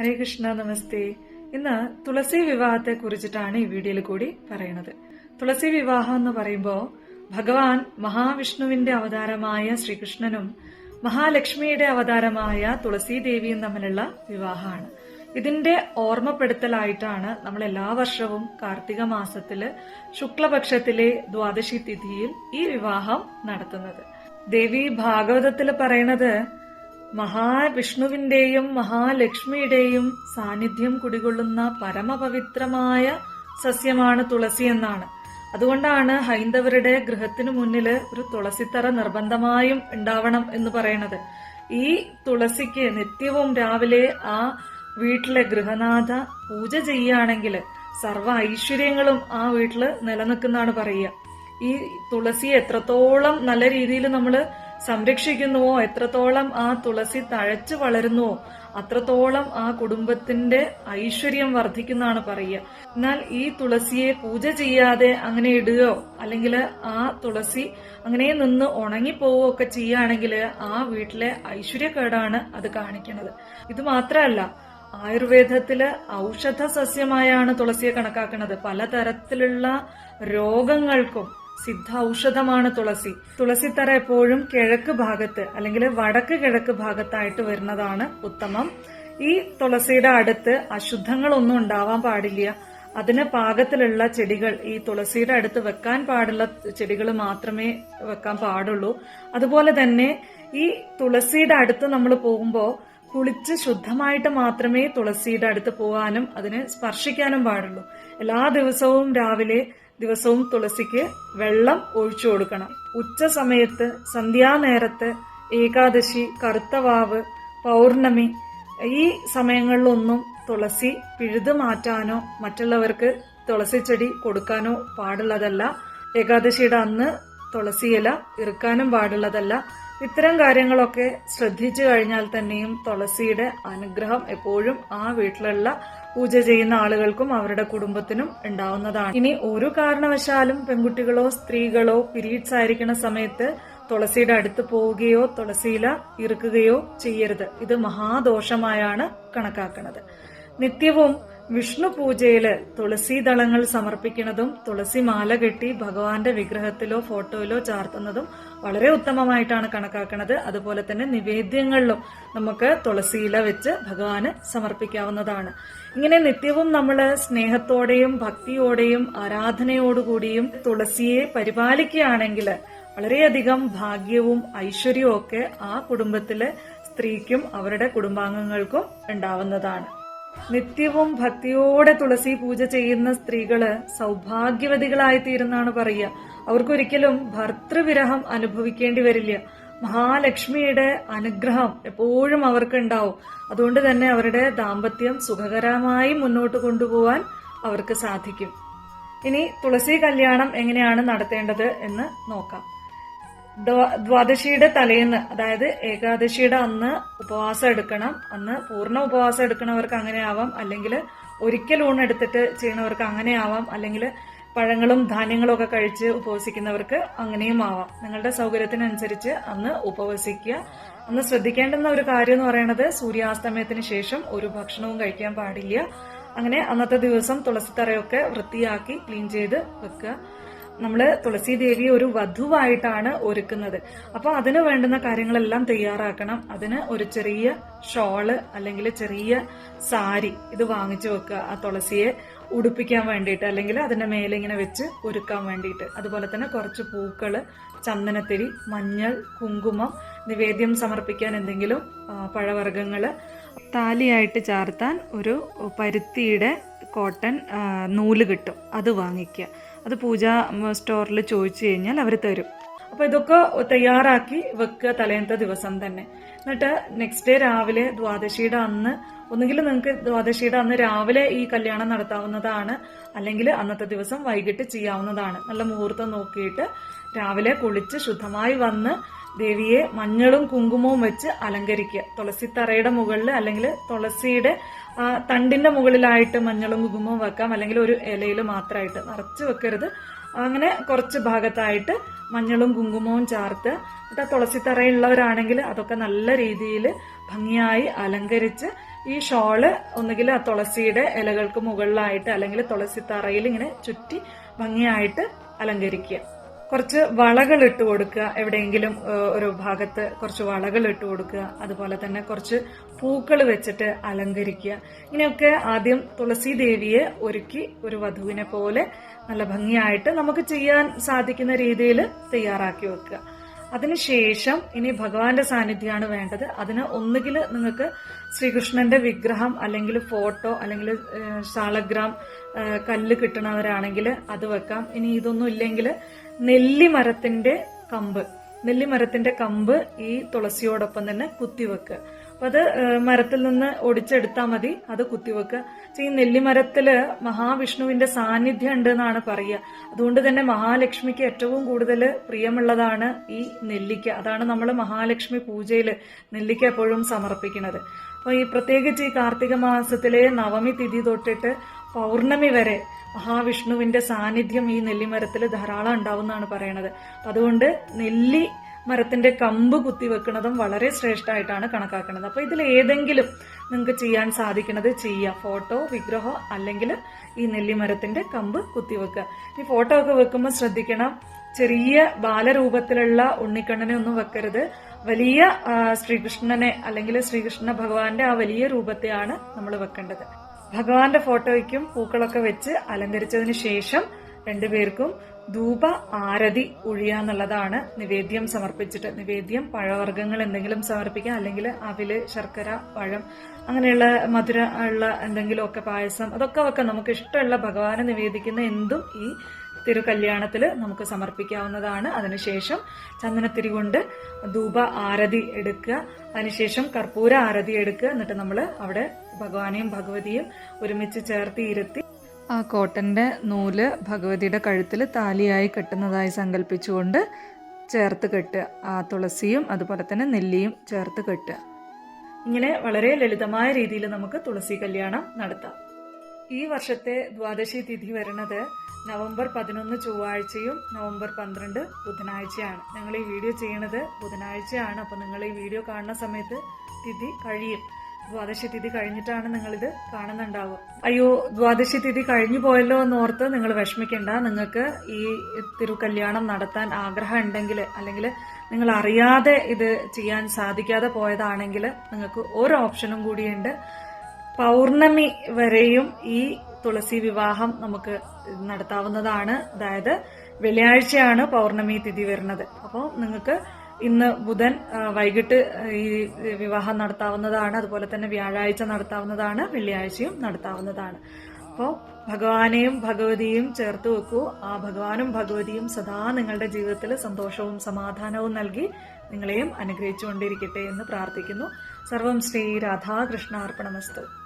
ഹരേ കൃഷ്ണ നമസ്തേ. ഇന്ന് തുളസി വിവാഹത്തെ കുറിച്ചിട്ടാണ് ഈ വീഡിയോയിൽ കൂടി പറയുന്നത്. തുളസി വിവാഹം എന്ന് പറയുമ്പോൾ ഭഗവാൻ മഹാവിഷ്ണുവിന്റെ അവതാരമായ ശ്രീകൃഷ്ണനും മഹാലക്ഷ്മിയുടെ അവതാരമായ തുളസി ദേവിയും തമ്മിലുള്ള വിവാഹമാണ്. ഇതിന്റെ ഓർമ്മപ്പെടുത്തലായിട്ടാണ് നമ്മൾ എല്ലാ വർഷവും കാർത്തിക മാസത്തിൽ ശുക്ലപക്ഷത്തിലെ ദ്വാദശി തിഥിയിൽ ഈ വിവാഹം നടത്തുന്നത്. ദേവി ഭാഗവതത്തിൽ പറയണത് മഹാവിഷ്ണുവിന്റെയും മഹാലക്ഷ്മിയുടെയും സാന്നിധ്യം കുടികൊള്ളുന്ന പരമപവിത്രമായ സസ്യമാണ് തുളസി എന്നാണ്. അതുകൊണ്ടാണ് ഹൈന്ദവരുടെ ഗൃഹത്തിനു മുന്നിൽ ഒരു തുളസിത്തറ നിർബന്ധമായും ഉണ്ടാവണം എന്ന് പറയണത്. ഈ തുളസിക്ക് നിത്യവും രാവിലെ ആ വീട്ടിലെ ഗൃഹനാഥ പൂജ ചെയ്യുകയാണെങ്കിൽ സർവ ഐശ്വര്യങ്ങളും ആ വീട്ടിൽ നിലനിൽക്കുന്നതാണ് പറയുക. ഈ തുളസി എത്രത്തോളം നല്ല രീതിയിൽ നമ്മൾ സംരക്ഷിക്കുന്നുവോ? എത്രത്തോളം ആ തുളസി തഴച്ചു വളരുന്നുവോ? അത്രത്തോളം ആ കുടുംബത്തിന്റെ ഐശ്വര്യം വർദ്ധിക്കുന്നതാണ് പറയുക. എന്നാൽ ഈ തുളസിയെ പൂജ ചെയ്യാതെ അങ്ങനെ ഇടുകയോ അല്ലെങ്കിൽ ആ തുളസി അങ്ങനെ നിന്ന് ഉണങ്ങിപ്പോവുകയോ ഒക്കെ ചെയ്യുകയാണെങ്കിൽ ആ വീട്ടിലെ ഐശ്വര്യക്കേടാണ് അത് കാണിക്കുന്നത്. ഇത് മാത്രമല്ല ആയുർവേദത്തിൽ ഔഷധ സസ്യമായാണ് തുളസിയെ കണക്കാക്കുന്നത്. പലതരത്തിലുള്ള രോഗങ്ങൾക്കും സിദ്ധ ഔഷധമാണ് തുളസി. തുളസിത്തറ എപ്പോഴും കിഴക്ക് ഭാഗത്ത് അല്ലെങ്കിൽ വടക്ക് കിഴക്ക് ഭാഗത്തായിട്ട് വരുന്നതാണ് ഉത്തമം. ഈ തുളസിയുടെ അടുത്ത് അശുദ്ധങ്ങളൊന്നും ഉണ്ടാവാൻ പാടില്ല. അതിന് പാകത്തിലുള്ള ചെടികൾ ഈ തുളസിയുടെ അടുത്ത് വെക്കാൻ പാടുള്ള ചെടികൾ മാത്രമേ വെക്കാൻ പാടുള്ളൂ. അതുപോലെ തന്നെ ഈ തുളസിയുടെ അടുത്ത് നമ്മൾ പോകുമ്പോൾ കുളിച്ച് ശുദ്ധമായിട്ട് മാത്രമേ തുളസിയുടെ അടുത്ത് പോകാനും അതിനെ സ്പർശിക്കാനും പാടുള്ളൂ. എല്ലാ ദിവസവും രാവിലെ ദിവസവും തുളസിക്ക് വെള്ളം ഒഴിച്ചു കൊടുക്കണം. ഉച്ച സമയത്ത് സന്ധ്യാനേരത്ത് ഏകാദശി കറുത്തവാവ് പൗർണമി ഈ സമയങ്ങളിലൊന്നും തുളസി പിഴുതു മാറ്റാനോ മറ്റുള്ളവർക്ക് തുളസി ചെടി കൊടുക്കാനോ പാടുള്ളതല്ല. ഏകാദശിയുടെ അന്ന് തുളസിയില ഇറുക്കാനും പാടുള്ളതല്ല. ഇത്തരം കാര്യങ്ങളൊക്കെ ശ്രദ്ധിച്ചു കഴിഞ്ഞാൽ തന്നെയും തുളസിയുടെ അനുഗ്രഹം എപ്പോഴും ആ വീട്ടിലുള്ള പൂജ ചെയ്യുന്ന ആളുകൾക്കും അവരുടെ കുടുംബത്തിനും ഉണ്ടാവുന്നതാണ്. ഇനി ഒരു കാരണവശാലും പെൺകുട്ടികളോ സ്ത്രീകളോ പീരീഡ്സ് ആയിരിക്കുന്ന സമയത്ത് തുളസിയുടെ അടുത്ത് പോവുകയോ തുളസിയില ഇറുക്കുകയോ ചെയ്യരുത്. ഇത് മഹാദോഷമായാണ് കണക്കാക്കുന്നത്. നിത്യവും വിഷ്ണു പൂജയിൽ തുളസി ദളങ്ങൾ സമർപ്പിക്കുന്നതും തുളസി മാല കെട്ടി ഭഗവാന്റെ വിഗ്രഹത്തിലോ ഫോട്ടോയിലോ ചാർത്തുന്നതും വളരെ ഉത്തമമായിട്ടാണ് കണക്കാക്കുന്നത് അതുപോലെ തന്നെ നിവേദ്യങ്ങളിലും നമുക്ക് തുളസിയില വെച്ച് ഭഗവാന് സമർപ്പിക്കാവുന്നതാണ്. ഇങ്ങനെ നിത്യവും നമ്മൾ സ്നേഹത്തോടെയും ഭക്തിയോടെയും ആരാധനയോടുകൂടിയും തുളസിയെ പരിപാലിക്കുകയാണെങ്കിൽ വളരെയധികം ഭാഗ്യവും ഐശ്വര്യവും ഒക്കെ ആ കുടുംബത്തിലെ സ്ത്രീക്കും അവരുടെ കുടുംബാംഗങ്ങൾക്കും ഉണ്ടാവുന്നതാണ്. നിത്യവും ഭക്തിയോടെ തുളസി പൂജ ചെയ്യുന്ന സ്ത്രീകൾ സൗഭാഗ്യവതികളായി തീരുന്നാണ് പറയുക. അവർക്കൊരിക്കലും ഭർത്തൃവിരഹം അനുഭവിക്കേണ്ടി വരില്ല. മഹാലക്ഷ്മിയുടെ അനുഗ്രഹം എപ്പോഴും അവർക്ക് ഉണ്ടാവും അതുകൊണ്ട് തന്നെ അവരുടെ ദാമ്പത്യം സുഖകരമായി മുന്നോട്ട് കൊണ്ടുപോവാൻ അവർക്ക് സാധിക്കും. ഇനി തുളസി കല്യാണം എങ്ങനെയാണ് നടത്തേണ്ടത് എന്ന് നോക്കാം. ദ്വാദശിയുടെ തലേന്ന് അതായത് ഏകാദശിയുടെ അന്ന് ഉപവാസം എടുക്കണം. അന്ന് പൂർണ ഉപവാസം എടുക്കണവർക്ക് അങ്ങനെ ആവാം അല്ലെങ്കിൽ ഒരിക്കൽ ഊണെടുത്തിട്ട് ചെയ്യണവർക്ക് അങ്ങനെ ആവാം അല്ലെങ്കിൽ പഴങ്ങളും ധാന്യങ്ങളും ഒക്കെ കഴിച്ച് ഉപവസിക്കുന്നവർക്ക് അങ്ങനെയും ആവാം. നിങ്ങളുടെ സൗകര്യത്തിനനുസരിച്ച് അന്ന് ഉപവസിക്കുക. അന്ന് ശ്രദ്ധിക്കേണ്ടുന്ന ഒരു കാര്യം എന്ന് പറയുന്നത് സൂര്യാസ്തമയത്തിന് ശേഷം ഒരു ഭക്ഷണവും കഴിക്കാൻ പാടില്ല. അങ്ങനെ അന്നത്തെ ദിവസം തുളസിത്തറയൊക്കെ വൃത്തിയാക്കി ക്ലീൻ ചെയ്ത് വെക്കുക. നമ്മൾ തുളസി ദേവിയെ ഒരു വധുവായിട്ടാണ് ഒരുക്കുന്നത്. അപ്പോൾ അതിന് വേണ്ടുന്ന കാര്യങ്ങളെല്ലാം തയ്യാറാക്കണം. അതിന് ഒരു ചെറിയ ഷോൾ അല്ലെങ്കിൽ ചെറിയ സാരി ഇത് വാങ്ങിച്ചു വെക്കുക. ആ തുളസിയെ ഉടുപ്പിക്കാൻ വേണ്ടിയിട്ട് അല്ലെങ്കിൽ അതിന്റെ മേലെ ഇങ്ങനെ വെച്ച് ഒരുക്കാൻ വേണ്ടിയിട്ട്. അതുപോലെ തന്നെ കുറച്ച് പൂക്കൾ ചന്ദനത്തിരി മഞ്ഞൾ കുങ്കുമം നിവേദ്യം സമർപ്പിക്കാൻ എന്തെങ്കിലും പഴവർഗങ്ങൾ താലിയായിട്ട് ചാർത്താൻ ഒരു പരുത്തിയുടെ കോട്ടൺ നൂൽ കിട്ടും. അത് വാങ്ങിക്കുക. അത് പൂജ സ്റ്റോറിൽ ചോദിച്ചു കഴിഞ്ഞാൽ അവർ തരും. അപ്പോൾ ഇതൊക്കെ തയ്യാറാക്കി വെക്കുക തലേന്നത്തെ ദിവസം തന്നെ. എന്നിട്ട് നെക്സ്റ്റ് ഡേ രാവിലെ ദ്വാദശിയുടെ അന്ന് ഒന്നുകിൽ നിങ്ങൾക്ക് ദ്വാദശിയുടെ അന്ന് രാവിലെ ഈ കല്യാണം നടത്താവുന്നതാണ് അല്ലെങ്കിൽ അന്നത്തെ ദിവസം വൈകിട്ട് ചെയ്യാവുന്നതാണ്. നല്ല മുഹൂർത്തം നോക്കിയിട്ട് രാവിലെ കുളിച്ച് ശുദ്ധമായി വന്ന് ദേവിയെ മഞ്ഞളും കുങ്കുമവും വെച്ച് അലങ്കരിക്കുക. തുളസിത്തറയുടെ മുകളിൽ അല്ലെങ്കിൽ തുളസിയുടെ ആ, തണ്ടിന്റെ മുകളിലായിട്ട് മഞ്ഞളും കുങ്കുമവും വെക്കാം. അല്ലെങ്കിൽ ഒരു ഇലയിൽ മാത്രമായിട്ട് നിറച്ച് വെക്കരുത്. അങ്ങനെ കുറച്ച് ഭാഗത്തായിട്ട് മഞ്ഞളും കുങ്കുമവും ചേർത്ത് എന്നിട്ട് തുളസിത്തറയുള്ളവരാണെങ്കിൽ അതൊക്കെ നല്ല രീതിയിൽ ഭംഗിയായി അലങ്കരിച്ച് ഈ ഷോൾ ഒന്നുകിൽ ആ തുളസിയുടെ ഇലകൾക്ക് മുകളിലായിട്ട് അല്ലെങ്കിൽ തുളസി തറയിൽ ഇങ്ങനെ ചുറ്റി ഭംഗിയായിട്ട് അലങ്കരിക്കുക. കുറച്ച് വളകൾ ഇട്ട് കൊടുക്കുക. എവിടെയെങ്കിലും ഒരു ഭാഗത്ത് കുറച്ച് വളകൾ ഇട്ട് കൊടുക്കുക. അതുപോലെ തന്നെ കുറച്ച് പൂക്കൾ വെച്ചിട്ട് അലങ്കരിക്കുക. ഇങ്ങനെയൊക്കെ ആദ്യം തുളസി ദേവിയെ ഒരുക്കി ഒരു വധുവിനെ പോലെ നല്ല ഭംഗിയായിട്ട് നമുക്ക് ചെയ്യാൻ സാധിക്കുന്ന രീതിയിൽ തയ്യാറാക്കി വെക്കുക. അതിനുശേഷം ഇനി ഭഗവാന്റെ സാന്നിധ്യമാണ് വേണ്ടത്. അതിന് ഒന്നുകിൽ നിങ്ങൾക്ക് ശ്രീകൃഷ്ണന്റെ വിഗ്രഹം അല്ലെങ്കിൽ ഫോട്ടോ അല്ലെങ്കിൽ ശാളഗ്രാം കല്ല് കിട്ടണവരാണെങ്കിൽ അത് വെക്കാം. ഇനി ഇതൊന്നും ഇല്ലെങ്കിൽ നെല്ലിമരത്തിന്റെ കമ്പ്. നെല്ലിമരത്തിന്റെ കമ്പ് ഈ തുളസിയോടൊപ്പം തന്നെ കുത്തിവെക്കുക. അത് മരത്തിൽ നിന്ന് ഒടിച്ചെടുത്താൽ മതി. അത് കുത്തിവെക്കുക ഈ നെല്ലിമരത്തിൽ മഹാവിഷ്ണുവിന്റെ സാന്നിധ്യം ഉണ്ട് എന്നാണ് പറയുക. അതുകൊണ്ട് തന്നെ മഹാലക്ഷ്മിക്ക് ഏറ്റവും കൂടുതൽ പ്രിയമുള്ളതാണ് ഈ നെല്ലിക്ക. അതാണ് നമ്മൾ മഹാലക്ഷ്മി പൂജയിൽ നെല്ലിക്ക എപ്പോഴും സമർപ്പിക്കുന്നത്. അപ്പോൾ ഈ പ്രത്യേകിച്ച് ഈ കാർത്തിക മാസത്തിലെ നവമി തിഥി തൊട്ടിട്ട് പൗർണമി വരെ മഹാവിഷ്ണുവിന്റെ സാന്നിധ്യം ഈ നെല്ലിമരത്തിൽ ധാരാളം ഉണ്ടാവുമെന്നാണ് പറയണത്. അതുകൊണ്ട് നെല്ലി മരത്തിന്റെ കമ്പ് കുത്തി വെക്കുന്നതും വളരെ ശ്രേഷ്ഠമായിട്ടാണ് കണക്കാക്കുന്നത്. അപ്പൊ ഇതിൽ ഏതെങ്കിലും നിങ്ങൾക്ക് ചെയ്യാൻ സാധിക്കുന്നത് ചെയ്യുക. ഫോട്ടോ വിഗ്രഹോ അല്ലെങ്കിൽ ഈ നെല്ലിമരത്തിന്റെ കമ്പ് കുത്തി വെക്കുക. ഈ ഫോട്ടോ ഒക്കെ വെക്കുമ്പോൾ ശ്രദ്ധിക്കണം. ചെറിയ ബാലരൂപത്തിലുള്ള ഉണ്ണിക്കണ്ണനെ ഒന്നും വെക്കരുത്. വലിയ ശ്രീകൃഷ്ണനെ അല്ലെങ്കിൽ ശ്രീകൃഷ്ണ ഭഗവാന്റെ ആ വലിയ രൂപത്തെയാണ് നമ്മൾ വെക്കേണ്ടത്. ഭഗവാന്റെ ഫോട്ടോയ്ക്കും പൂക്കളൊക്കെ വെച്ച് അലങ്കരിച്ചതിന് ശേഷം രണ്ടുപേർക്കും ധൂപ ആരതി ഒഴിയാന്നുള്ളതാണ് നിവേദ്യം സമർപ്പിച്ചിട്ട്. നിവേദ്യം പഴവർഗങ്ങൾ എന്തെങ്കിലും സമർപ്പിക്കാം. അല്ലെങ്കിൽ അവിൽ ശർക്കര പഴം അങ്ങനെയുള്ള മധുര ഉള്ള എന്തെങ്കിലുമൊക്കെ പായസം അതൊക്കെ വെക്കാം നമുക്ക് ഇഷ്ടമുള്ള ഭഗവാനെ നിവേദിക്കുന്ന എന്തും ഈ തിരുകല്യാണത്തിൽ നമുക്ക് സമർപ്പിക്കാവുന്നതാണ്. അതിനുശേഷം ചന്ദനത്തിരി കൊണ്ട് ധൂപ ആരതി എടുക്കുക. അതിനുശേഷം കർപ്പൂര ആരതി എടുക്കുക. എന്നിട്ട് നമ്മൾ അവിടെ ഭഗവാനെയും ഭഗവതിയും ഒരുമിച്ച് ചേർത്ത് ഇരുത്തി ആ കോട്ടന്റെ നൂൽ ഭഗവതിയുടെ കഴുത്തിൽ താലിയായി കെട്ടുന്നതായി സങ്കല്പിച്ചുകൊണ്ട് ചേർത്ത് കെട്ടുക. ആ തുളസിയും അതുപോലെ തന്നെ നെല്ലിയും ചേർത്ത് കെട്ടുക. ഇങ്ങനെ വളരെ ലളിതമായ രീതിയിൽ നമുക്ക് തുളസി കല്യാണം നടത്താം. ഈ വർഷത്തെ ദ്വാദശി തിഥി വരുന്നത് നവംബർ പതിനൊന്ന് ചൊവ്വാഴ്ചയും നവംബർ പന്ത്രണ്ട് ബുധനാഴ്ചയാണ്. ഞങ്ങൾ ഈ വീഡിയോ ചെയ്യണത് ബുധനാഴ്ചയാണ്. അപ്പോൾ നിങ്ങൾ ഈ വീഡിയോ കാണുന്ന സമയത്ത് തിഥി കഴിയും. ദ്വാദശി തിഥി കഴിഞ്ഞിട്ടാണ് നിങ്ങളിത് കാണുന്നുണ്ടാവുക. അയ്യോ ദ്വാദശി തിഥി കഴിഞ്ഞു പോയല്ലോ എന്ന് ഓർത്ത് നിങ്ങൾ വിഷമിക്കേണ്ട. നിങ്ങൾക്ക് ഈ തിരുക്കല്യാണം നടത്താൻ ആഗ്രഹം ഉണ്ടെങ്കിൽ അല്ലെങ്കിൽ നിങ്ങൾ അറിയാതെ ഇത് ചെയ്യാൻ സാധിക്കാതെ പോയതാണെങ്കിൽ നിങ്ങൾക്ക് ഒരു ഓപ്ഷനും കൂടിയുണ്ട്. പൗർണമി വരെയും ഈ തുളസി വിവാഹം നമുക്ക് നടത്താവുന്നതാണ്. അതായത് വെള്ളിയാഴ്ചയാണ് പൗർണമി തിഥി വരുന്നത്. അപ്പോൾ നിങ്ങൾക്ക് ഇന്ന് ബുധൻ വൈകിട്ട് ഈ വിവാഹം നടത്താവുന്നതാണ്. അതുപോലെ തന്നെ വ്യാഴാഴ്ച നടത്താവുന്നതാണ്. വെള്ളിയാഴ്ചയും നടത്താവുന്നതാണ്. അപ്പോൾ ഭഗവാനെയും ഭഗവതിയും ചേർത്ത് വെക്കൂ. ആ ഭഗവാനും ഭഗവതിയും സദാ നിങ്ങളുടെ ജീവിതത്തിൽ സന്തോഷവും സമാധാനവും നൽകി നിങ്ങളെയും അനുഗ്രഹിച്ചുകൊണ്ടിരിക്കട്ടെ എന്ന് പ്രാർത്ഥിക്കുന്നു. സർവം ശ്രീ രാധാകൃഷ്ണാർപ്പണമസ്തു.